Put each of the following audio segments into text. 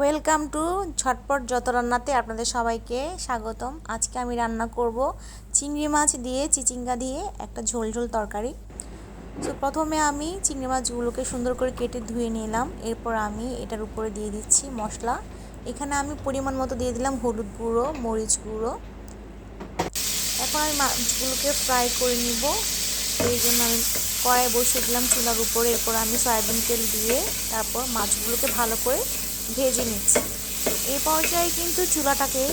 Welcome to ঝটপট যত রান্নাতে আপনাদের সবাইকে স্বাগতম। আজকে আমি রান্না করব চিংড়ি মাছ দিয়ে চিচিঙ্গা দিয়ে একটা ঝোল ঝোল তরকারি। তো প্রথমে আমি চিংড়ি মাছগুলোকে সুন্দর করে কেটে ধুয়ে নিলাম। এরপর আমি এটার উপরে দিয়ে দিচ্ছি মশলা। এখানে আমি পরিমাণ মতো দিয়ে দিলাম হলুদ গুঁড়ো, মরিচ গুঁড়ো। এখন আমি মাছগুলোকে ফ্রাই করে নিব। এই জন্য আমি কড়াই বসিয়ে দিলাম চুলার উপরে। এরপর আমি সয়াবিন তেল দিয়ে তারপর মাছগুলোকে ভালো করে ভেজে নিচ্ছি। এই পর্যায়ে কিন্তু চুলাটাকে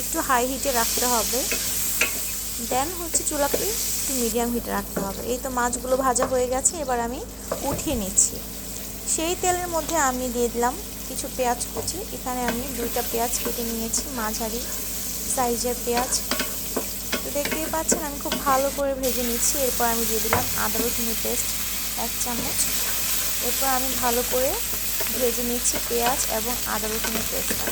একটু হাই হিটে রাখতে হবে। দেন হচ্ছে চুলাকে একটু মিডিয়াম হিটে রাখতে হবে। এই তো মাছগুলো ভাজা হয়ে গেছে, এবার আমি উঠিয়ে নিচ্ছি। সেই তেলের মধ্যে আমি দিয়ে দিলাম কিছু পেঁয়াজ কুচি। এখানে আমি দুইটা পেঁয়াজ কেটে নিয়েছি, মাঝারি সাইজের পেঁয়াজ। তো দেখতেই পাচ্ছেন, আমি খুব ভালো করে ভেজে নিচ্ছি। এরপর আমি দিয়ে দিলাম আদা রসুনের পেস্ট, এক চামচ। এরপর আমি ভালো করে ভেজে নিচ্ছি পেঁয়াজ এবং আদা রসুনের পেস্টটা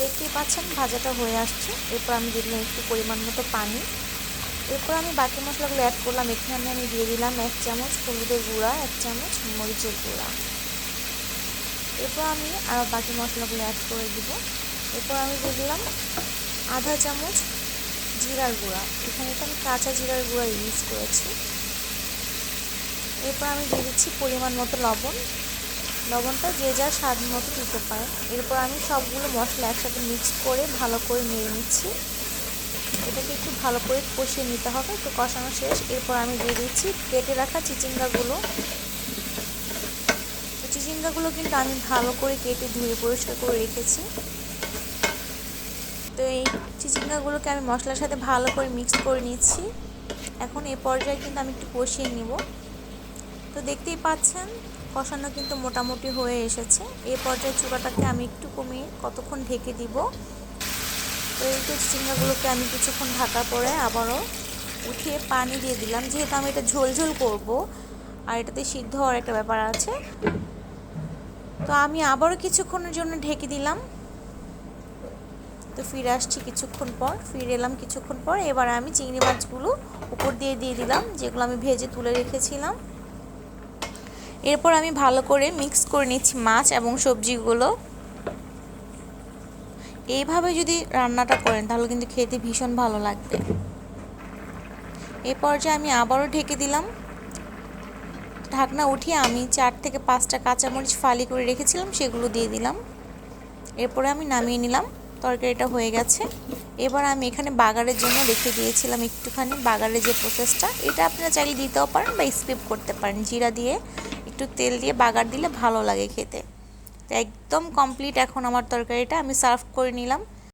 দেখতেই পাচ্ছেন, ভাজাটা হয়ে আসছে। এরপর আমি দিলাম একটু পরিমাণ মতো পানি। এরপর আমি বাকি মশলাগুলো অ্যাড করলাম। এখানে আমি দিয়ে দিলাম এক চামচ হলুদের গুঁড়া, এক চামচ মরিচের গুঁড়া। এরপর আমি আরও বাকি মশলাগুলো অ্যাড করে দিব। এরপর আমি দিয়ে দিলাম আধা চামচ জিরার গুঁড়া। এখানে তো আমি কাঁচা জিরার গুঁড়া ইউজ করেছি। এরপর আমি দিয়ে দিচ্ছি পরিমাণ মতো লবণ। লবণটা যে যার স্বাদ মতো দিতে পারে এরপর আমি সবগুলো মশলা একসাথে মিক্স করে ভালো করে নেড়ে নিচ্ছি। এটাকে একটু ভালো করে কষিয়ে নিতে হবে, তো কষানো শেষ। এরপর আমি দিয়ে দিচ্ছি কেটে রাখা চিচিঙ্গাগুলো। তো চিচিঙ্গাগুলো কিন্তু আমি ভালো করে কেটে ধুয়ে পরিষ্কার করে রেখেছি। তো এই চিচিঙ্গাগুলোকে আমি মশলার সাথে ভালো করে মিক্স করে নিচ্ছি। এখন এ পর্যায়ে কিন্তু আমি একটু কষিয়ে নিব। তো দেখতেই পাচ্ছেন কষানো কিন্তু মোটামুটি হয়ে এসেছে। এই পর্যায়ে চূড়াটাকে আমি একটু কমিয়ে কতক্ষণ ঢেকে দিব তো এই চিংড়াগুলোকে আমি কিছুক্ষণ ঢাকার পরে আবারও উঠিয়ে পানি দিয়ে দিলাম। যেহেতু আমি এটা ঝোল ঝোল করব, আর এটাতে সিদ্ধ হওয়ার একটা ব্যাপার আছে। তো আমি আবারও কিছুক্ষণের জন্য ঢেকে দিলাম। তো ফিরে আসছি কিছুক্ষণ পর, ফিরে এলাম কিছুক্ষণ পর। এবার আমি চিংড়ি মাছগুলো উপর দিয়ে দিয়ে দিলাম, যেগুলো আমি ভেজে তুলে রেখেছিলাম। এরপর আমি ভালো করে মিক্স করে নিচ্ছি মাছ এবং সবজিগুলো। এইভাবে যদি রান্নাটা করেন, তাহলে কিন্তু খেতে ভীষণ ভালো লাগবে। এই পর্যায়ে আমি আবারও ঢেকে দিলাম। ঢাকনা উঠিয়ে আমি চার থেকে পাঁচটা কাঁচামরিচ ফালি করে রেখেছিলাম, সেগুলো দিয়ে দিলাম। এরপরে আমি নামিয়ে নিলাম, তরকারিটা হয়ে গেছে। এবার আমি এখানে বাগারের জন্য রেখে দিয়েছিলাম একটুখানি বাগারের যে প্রসেসটা এটা আপনারা চাইলে দিতেও পারেন বা স্কিপ করতে পারেন। জিরা দিয়ে একটু তেল দিয়ে বাগার দিলে ভালো লাগে খেতে। একদম কমপ্লিট এখন আমার তরকারিটা আমি সার্ভ করে নিলাম।